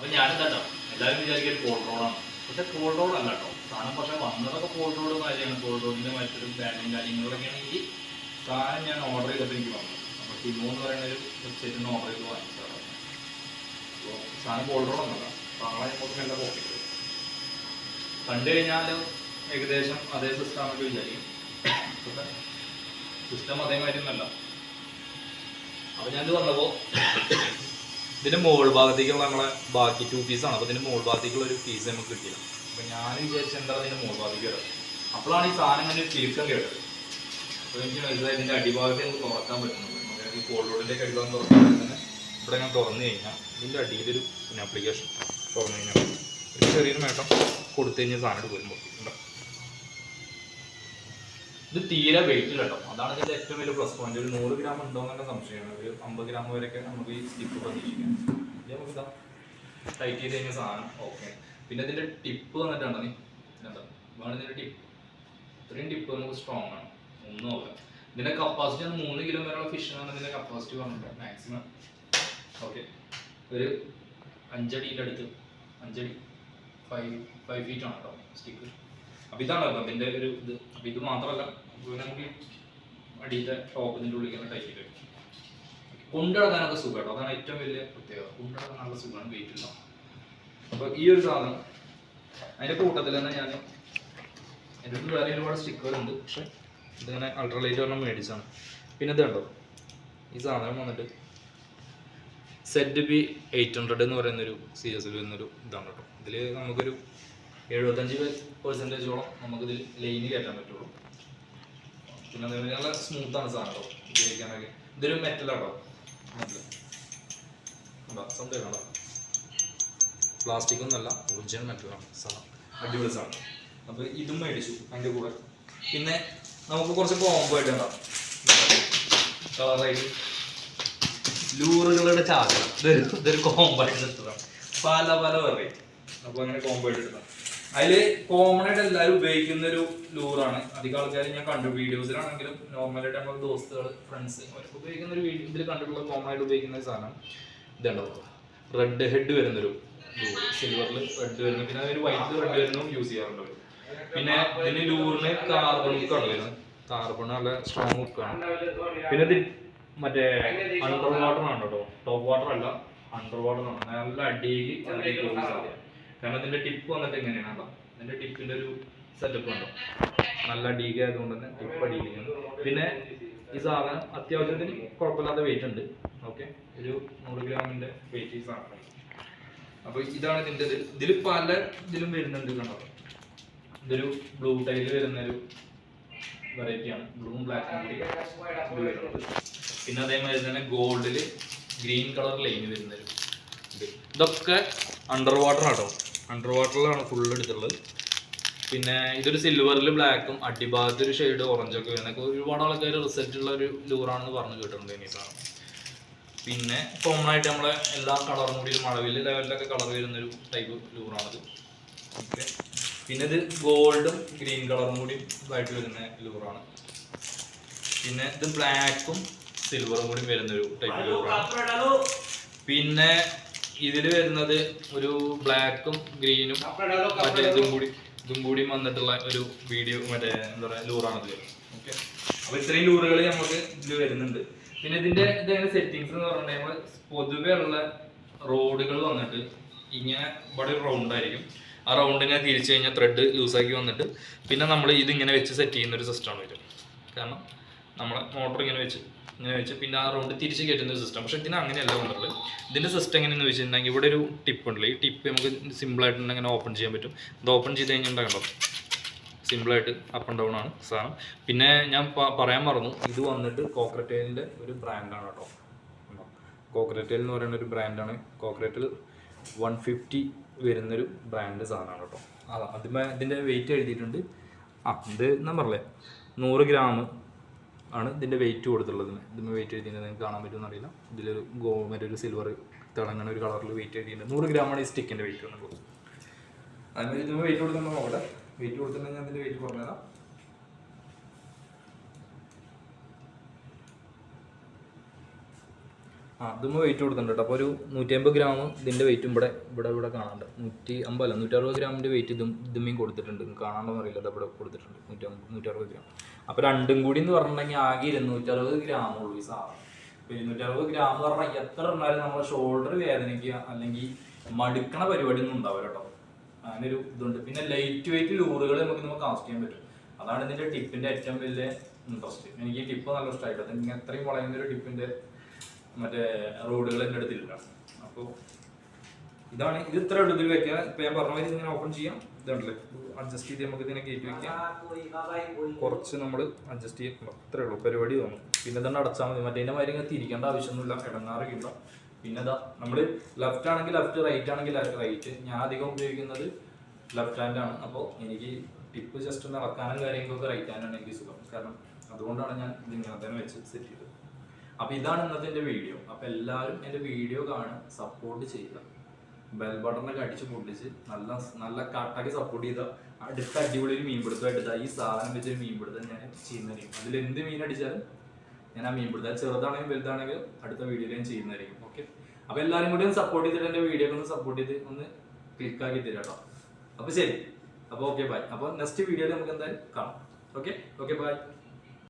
അപ്പൊ ഞാനെന്താട്ടോ എല്ലാവരും വിചാരിക്കും കോൾഡ് റോഡാണ് പക്ഷെ റോഡ് അല്ല കേട്ടോ സാധനം പക്ഷെ വന്നതൊക്കെ റോഡ് മാതിരിയാണ്. കോൾഡ് റോഡിന്റെ മറ്റൊരു ബാനും കാര്യങ്ങളൊക്കെയാണ് ഈ സാധനം ഞാൻ ഓർഡർ ചെയ്തപ്പോൾ എനിക്ക് വന്നു. അപ്പൊ ടിമോ എന്ന് പറയുന്ന ഒരു വെബ്സൈറ്റിൽ നിന്ന് ഓർഡർ ചെയ്ത് വാങ്ങിച്ചതാണ് അപ്പോൾ സാധനം കോൾഡ് റോഡ് ഒന്നല്ല. ആളെ നമുക്ക് നല്ല പോക്കറ്റ് കണ്ടു കഴിഞ്ഞാൽ ഏകദേശം അതേ സിസ്റ്റം ആണെന്ന് വിചാരിക്കും. സിസ്റ്റം അതേമാതിരി ഒന്നല്ല. അപ്പൊ ഞാനിത് വന്നപ്പോൾ ഇതിന്റെ മുകൾ ഭാഗത്തേക്കുള്ള നമ്മളെ ബാക്കി ടു പീസാണ് അപ്പോൾ ഇതിന്റെ മുകൾ ഭാഗത്തേക്കുള്ള ഒരു പീസ് നമുക്ക് കിട്ടിയില്ല. അപ്പോൾ ഞാൻ വിചാരിച്ച എന്താണ് ഇതിന്റെ മുകൾ ഭാഗത്തേക്ക് കിടന്നത് അപ്പോഴാണ് ഈ സാധനം ഇങ്ങനെ ഒരു കേട്ടത്. അപ്പോൾ എനിക്ക് മനസ്സിലായി ഇതിന്റെ അടിഭാഗത്തെ നമുക്ക് തുറക്കാൻ പറ്റുന്നുണ്ട്. ഈ കോൾഡോഡിന്റെ അടിഭാഗം തുറക്കാൻ ഇവിടെ ഞാൻ തുറന്നു കഴിഞ്ഞാൽ ഇതിന്റെ അടിയിലൊരു പിന്നെ ആപ്ലിക്കേഷൻ തുറന്നു കഴിഞ്ഞാൽ ചെറിയൊരു മേട്ടം കൊടുത്തു കഴിഞ്ഞാൽ സാധനം വരുമ്പോൾ ഇത് തീരെ വെയിറ്റ് കേട്ടോ. അതാണ് ഇതിന്റെ ഏറ്റവും വലിയ പ്ലസ് പോയിന്റ് ഒരു നൂറ് ഗ്രാം ഉണ്ടോ എന്നൊക്കെ സംശയമാണ്. ഒരു അമ്പത് ഗ്രാം വരെയൊക്കെ നമുക്ക് ഈ സ്റ്റിപ്പ് പ്രതീക്ഷിക്കാം. നമുക്ക് ടൈറ്റ് ചെയ്ത് കഴിഞ്ഞ സാധനം. ഓക്കെ പിന്നെ ഇതിന്റെ ടിപ്പ് വന്നിട്ടുണ്ടോ നീ എന്താ വേണം ടിപ്പ് ഇത്രയും ടിപ്പ് നമുക്ക് സ്ട്രോങ് ആണ്. ഒന്നും ആവില്ല. ഇതിന്റെ കപ്പാസിറ്റി ആണ് മൂന്ന് കിലോ വരെയുള്ള ഫിഷിനാണ് ഇതിന്റെ കപ്പാസിറ്റി പറഞ്ഞിട്ട് മാക്സിമം ഓക്കെ ഒരു അഞ്ചടിയുടെ അടുത്ത്. അഞ്ചടി. ഫൈവ് ഫൈവ് ഫീറ്റ് ആണ് കേട്ടോ. സ്റ്റിക്ക് അപ്പൊ ഇതാണ് കേട്ടോ ഒരു ഇത്. അപ്പൊ ഇത് മാത്രമല്ല നമുക്ക് അടിയിലെ ടോപ്പ് ഇതിന്റെ ഉള്ളിൽ ടൈറ്റ് ചെയ്ത് സുഖം കേട്ടോ. അതാണ് ഏറ്റവും വലിയ പ്രത്യേകത. കൊണ്ടുനടക്കാൻ നല്ല സുഖമാണ് വെയിറ്റ് ഇല്ല അപ്പൊ ഈ ഒരു സാധനം അതിന്റെ കൂട്ടത്തിൽ തന്നെ ഞാൻ എന്റെ അടുത്ത് വേറെ ഒരുപാട് സ്റ്റിക്കർ ഉണ്ട്. പക്ഷെ ഇതിങ്ങനെ അൾട്രലൈറ്റ് പറഞ്ഞാൽ മേടിച്ചാണ് പിന്നെ ഇത് കണ്ടോ? ഈ സാധനം വന്നിട്ട് സെറ്റ് ബി എയ്റ്റ് ഹൺഡ്രഡ് എന്ന് പറയുന്ന ഒരു സീരീസിൽ വരുന്നൊരു ഇതാണ് കേട്ടോ. ഇതിൽ നമുക്കൊരു എഴുപത്തഞ്ച് പെർസെന്റേജോളം നമുക്കിതിൽ ലൈന് കയറ്റാൻ പറ്റുള്ളൂ. പിന്നെ അതേപോലെ നല്ല സ്മൂത്താണ് സാധനം കേട്ടോ ഉപയോഗിക്കാനൊക്കെ ഇതൊരു മെറ്റലാട്ടോ മെറ്റൽ കേട്ടോ പ്ലാസ്റ്റിക് ഒന്നല്ല ഒറിജിനൽ മെറ്റലാണ് സാധനം. അടിപൊളി സാധനം. അപ്പോൾ ഇതും മേടിച്ചു അതിന്റെ കൂടെ. പിന്നെ നമുക്ക് കുറച്ച് കോംബോ ആയിട്ട് ഉണ്ടാവും കളറായിട്ട് ലൂറുകളുടെ ചാകര ഇതൊരു ഇതൊരു കോംബോ ആയിട്ട് എടുത്തതാണ് പല പല വെറൈറ്റി അപ്പോൾ അങ്ങനെ കോംബോ ആയിട്ട് എടുത്തതാണ് അതിൽ കോമൺ ആയിട്ട് എല്ലാവരും ഉപയോഗിക്കുന്ന ഒരു ലൂറാണ് അധികം ആൾക്കാർ ഞാൻ കണ്ടു. വീഡിയോസിലാണെങ്കിലും നോർമലായിട്ട് നമ്മൾ ദോസ്തുകൾ ഫ്രണ്ട്സ് ഉപയോഗിക്കുന്ന ഒരു വീഡിയോ ഇതിൽ കണ്ടിട്ടുള്ള കോമൺ ആയിട്ട് ഉപയോഗിക്കുന്ന ഒരു സാധനം ഇതുണ്ടോ? റെഡ് ഹെഡ് വരുന്നൊരു സിൽവറിൽ റെഡ് വരുന്നു. പിന്നെ ഒരു വൈറ്റ് റെഡ് വരുന്നതും യൂസ് ചെയ്യാറുണ്ട് പിന്നെ ഇതിന് ലൂറിന് കാർബൺ ഉക്കാണ് വരുന്നത്. കാർബൺ നല്ല സ്ട്രോങ് ഉക്കാണ് പിന്നെ ഇത് മറ്റേ അണ്ടർ വാട്ടർ ആണ് കേട്ടോ. ടോപ്പ് വാട്ടർ അല്ല അണ്ടർ വാട്ടർ ആണ്. നല്ല അടിയിൽ കാരണം ഇതിന്റെ ടിപ്പ് വന്നിട്ട് എങ്ങനെയാണ് അപ്പം ഇതിന്റെ ടിപ്പിന്റെ ഒരു സെറ്റപ്പ് ഉണ്ടോ നല്ല ഡീഗ ആയതുകൊണ്ട് തന്നെ ടിപ്പ് അടി പിന്നെ ഈ സാധനം അത്യാവശ്യത്തിന് കുഴപ്പമില്ലാത്ത വെയിറ്റ് ഉണ്ട്. ഓക്കെ ഒരു നൂറ് ഗ്രാമിന്റെ വെയിറ്റ് ഈ സാധനം. അപ്പൊ ഇതാണ് ഇതിന്റെ ഇത്. ഇതിൽ പല ഇതിലും വരുന്നുണ്ട് കണ്ടോ? ഇതൊരു ബ്ലൂ ടൈൽ വരുന്ന ഒരു വെറൈറ്റിയാണ് ബ്ലൂവും ബ്ലാക്കും കൂടി പിന്നെ അതേമാതിരി തന്നെ ഗോൾഡിൽ ഗ്രീൻ കളർ ലൈൻ വരുന്ന ഒരു ഇത്. ഇതൊക്കെ അണ്ടർ വാട്ടർ ആട്ടോ അണ്ടർ വാട്ടറിലാണ് ഫുൾ എടുത്തുള്ളത് പിന്നെ ഇതൊരു സിൽവറിൽ ബ്ലാക്കും അടിഭാഗത്ത് ഒരു ഷെയ്ഡ് ഓറഞ്ചൊക്കെ വരുന്നൊക്കെ ഒരുപാട് ആൾക്കാർ റിസൾട്ട് ഉള്ള ഒരു ലൂറാണെന്ന് പറഞ്ഞു കേട്ടിട്ടുണ്ട് ഈ സാധനം പിന്നെ കോമൺ ആയിട്ട് നമ്മളെ എല്ലാ കളറും കൂടി മഴവിൽ ലെവലിലൊക്കെ കളർ വരുന്ന ഒരു ടൈപ്പ് ലൂറാണത് ഓക്കെ പിന്നെ ഇത് ഗോൾഡും ഗ്രീൻ കളറും കൂടി ഇതായിട്ട് വരുന്ന ലൂറാണ് പിന്നെ ഇത് ബ്ലാക്കും സിൽവറും കൂടി വരുന്ന ഒരു ടൈപ്പ് ലൂറാണ് പിന്നെ ഇതിൽ വരുന്നത് ഒരു ബ്ലാക്കും ഗ്രീനും മറ്റേ ഇതും കൂടി ഇതും കൂടി വന്നിട്ടുള്ള ഒരു വീഡിയോ മറ്റേ എന്താ പറയുക ലൂറാണത് ഓക്കെ അപ്പൊ ഇത്രയും ലൂറുകൾ നമുക്ക് ഇതിൽ വരുന്നുണ്ട്. പിന്നെ ഇതിന്റെ ഇതെങ്ങനെ സെറ്റിങ്സ് എന്ന് പറഞ്ഞാൽ പൊതുവെ ഉള്ള റോഡുകൾ വന്നിട്ട് ഇങ്ങനെ ഇവിടെ ഒരു റൗണ്ട് ആയിരിക്കും. ആ റൗണ്ടിനെ തിരിച്ചു കഴിഞ്ഞാൽ ത്രെഡ് ലൂസാക്കി വന്നിട്ട് പിന്നെ നമ്മൾ ഇതിങ്ങനെ വെച്ച് സെറ്റ് ചെയ്യുന്ന ഒരു സിസ്റ്റമാണ് വരും കാരണം നമ്മളെ മോട്ടർ ഇങ്ങനെ വെച്ച് ഇങ്ങനെ വെച്ച് പിന്നെ ആ റൗണ്ട് തിരിച്ച് കയറ്റുന്ന സിസ്റ്റം പക്ഷെ ഇതിന് അങ്ങനെയല്ല വന്നിട്ടുള്ളത് ഇതിന്റെ സിസ്റ്റം എങ്ങനെയെന്ന് വെച്ചിട്ടുണ്ടെങ്കിൽ ഇവിടെ ഒരു ടിപ്പ് ഉണ്ടല്ലോ. ഈ ടിപ്പ് നമുക്ക് സിമ്പിളായിട്ട് ഇങ്ങനെ ഓപ്പൺ ചെയ്യാൻ പറ്റും. ഇത് ഓപ്പൺ ചെയ്ത് കഴിഞ്ഞിട്ടുണ്ടോ സിമ്പിളായിട്ട് അപ്പ് ആൻഡ് ഡൗൺ ആണ് സാധനം. പിന്നെ ഞാൻ പറയാൻ മറന്നു. ഇത് വന്നിട്ട് കോക്രറ്റേലിന്റെ ഒരു ബ്രാൻഡാണ് കേട്ടോ. കോക്രറ്റേൽ എന്ന് പറയുന്ന ഒരു ബ്രാൻഡാണ് കോക്രറ്റിൽ വൺ ഫിഫ്റ്റി വരുന്നൊരു ബ്രാൻഡ് സാധനമാണ് കേട്ടോ. അതാ അതിന്റെ വെയിറ്റ് എഴുതിയിട്ടുണ്ട്. ആ ഇത് നമ്പറല്ലേ നൂറ് ഗ്രാം ആണ് ഇതിന്റെ വെയിറ്റ് കൊടുത്തുള്ളത് ഇതിന് വെയിറ്റ് എഴുതിയിട്ടുണ്ട്. നിങ്ങൾക്ക് കാണാൻ പറ്റുമെന്ന് അറിയില്ല ഇതിലൊരു ഗോ ഒരു സിൽവർ തിളങ്ങണ ഒരു കളറിൽ വെയിറ്റ് എഴുതിയിട്ടുണ്ട്. നൂറ് ഗ്രാമാണ് ഈ സ്റ്റിക്കിന്റെ വെയിറ്റ് വന്നത്. അതിന് വെയിറ്റ് കൊടുക്കുന്ന നോക്കട്ടെ. വെയിറ്റ് കൊടുത്തിട്ടുണ്ടെങ്കിൽ അതിന്റെ വെയിറ്റ് പറഞ്ഞുതരാം. ഇതും വെയിറ്റ് കൊടുക്കുന്നുണ്ട് അപ്പോൾ ഒരു നൂറ്റി അമ്പത് ഗ്രാം ഇതിന്റെ വെയിറ്റും ഇവിടെ ഇവിടെ ഇവിടെ കാണാണ്ട് നൂറ്റി അമ്പതല്ല നൂറ്ററുപത് ഗ്രാമിന്റെ വെയിറ്റ് ഇതും ഇതുമ്മയും കൊടുത്തിട്ടുണ്ട്. കാണാണ്ടോ അറിയില്ല. ഇവിടെ കൊടുത്തിട്ടുണ്ട്. നൂറ്റി നൂറ്ററുപത് ഗ്രാം അപ്പോൾ രണ്ടും കൂടി എന്ന് പറഞ്ഞിട്ടുണ്ടെങ്കിൽ ആകെ ഇരുന്നൂറ്ററുപത് ഗ്രാം ഉള്ളൂ ഈ സാധനം. അപ്പോൾ ഇരുന്നൂറ്ററുപത് ഗ്രാം എന്ന് പറഞ്ഞാൽ എത്ര ഉണ്ടായാലും നമ്മുടെ ഷോൾഡർ വേദനയ്ക്ക് അല്ലെങ്കിൽ മടുക്കണ പരിപാടി ഒന്നും ഉണ്ടാവില്ല കേട്ടോ അങ്ങനെ ഒരു ഇതുണ്ട്. പിന്നെ ലൈറ്റ് വെയിറ്റ് ലൂറുകൾ നമുക്ക് നമുക്ക് കാസ്റ്റ് ചെയ്യാൻ പറ്റും. അതാണ് ഇതിന്റെ ടിപ്പിന്റെ ഏറ്റവും വലിയ ഇൻട്രസ്റ്റ് എനിക്ക് ഈ ടിപ്പ് നല്ല ഇഷ്ടമായിട്ട് ഇങ്ങനെ അത്രയും വളയുന്ന ഒരു ടിപ്പിന്റെ മറ്റേ റോഡുകൾ എന്റെ അടുത്തില്ല അപ്പോൾ ഇതാണ് ഇത് ഇത്ര ഉള്ളൂ ഇതിൽ വെക്കുക. ഇപ്പൊ ഞാൻ പറഞ്ഞ മാതിരി ഇങ്ങനെ ഓപ്പൺ ചെയ്യാം. ഇതുണ്ടല്ലേ? അഡ്ജസ്റ്റ് ചെയ്ത് നമുക്ക് ഇതിനെ കയറ്റി വെക്കാം. കുറച്ച് നമ്മൾ അഡ്ജസ്റ്റ് ചെയ്യും അത്രേ ഉള്ളൂ. പരിപാടി തോന്നും. പിന്നെ തന്നെ അടച്ചാൽ മതി. മറ്റേ മാതിരി ഇങ്ങനെ തിരിക്കേണ്ട ആവശ്യമൊന്നുമില്ല. ഇടങ്ങാറില്ല പിന്നെ ഇതാ നമ്മൾ ലെഫ്റ്റ് ആണെങ്കിൽ ലെഫ്റ്റ് റൈറ്റ് ആണെങ്കിൽ റൈറ്റ് ഞാൻ അധികം ഉപയോഗിക്കുന്നത് ലെഫ്റ്റ് ആണ്. അപ്പോൾ എനിക്ക് ടിപ്പ് ജസ്റ്റ് നടക്കാനും കാര്യങ്ങളൊക്കെ റൈറ്റ് ഹാൻഡ് ആണ് എനിക്ക് സുഖം. കാരണം അതുകൊണ്ടാണ് ഞാൻ ഇത് ഇങ്ങനെ തന്നെ വെച്ച് സെറ്റ് ചെയ്തത്. അപ്പോൾ ഇതാണ് ഇന്നത്തെ എന്റെ വീഡിയോ അപ്പോൾ എല്ലാവരും എന്റെ വീഡിയോ കാണുക സപ്പോർട്ട് ചെയ്യുക. ബെൽ ബട്ടണൊക്കെ അടിച്ച് പൊട്ടിച്ച് നല്ല നല്ല കട്ടാക്കി സപ്പോർട്ട് ചെയ്ത അടുത്ത അടിപൊളി ഒരു മീൻപിടുത്തമായിട്ട് ഇതാ ഈ സാധനം വെച്ചൊരു മീൻപിടുത്തം ഞാൻ ചെയ്യുന്നതായിരിക്കും. അതിൽ എന്ത് മീൻ അടിച്ചാലും ഞാൻ ആ മീൻപിടുത്തം ചെറുതാണെങ്കിലും വലുതാണെങ്കിലും അടുത്ത വീഡിയോയിൽ ഞാൻ ചെയ്യുന്നതായിരിക്കും. ഓക്കെ അപ്പോൾ എല്ലാവരും കൂടി ഒന്ന് സപ്പോർട്ട് ചെയ്തിട്ട് എന്റെ വീഡിയോ ഒന്ന് സപ്പോർട്ട് ചെയ്ത് ഒന്ന് ക്ലിക്കാക്കി തരാം കേട്ടോ. അപ്പോൾ ശരി. അപ്പോൾ ഓക്കെ ബൈ അപ്പോൾ നെക്സ്റ്റ് വീഡിയോയിൽ നമുക്ക് എന്തായാലും കാണാം. Okay okay bye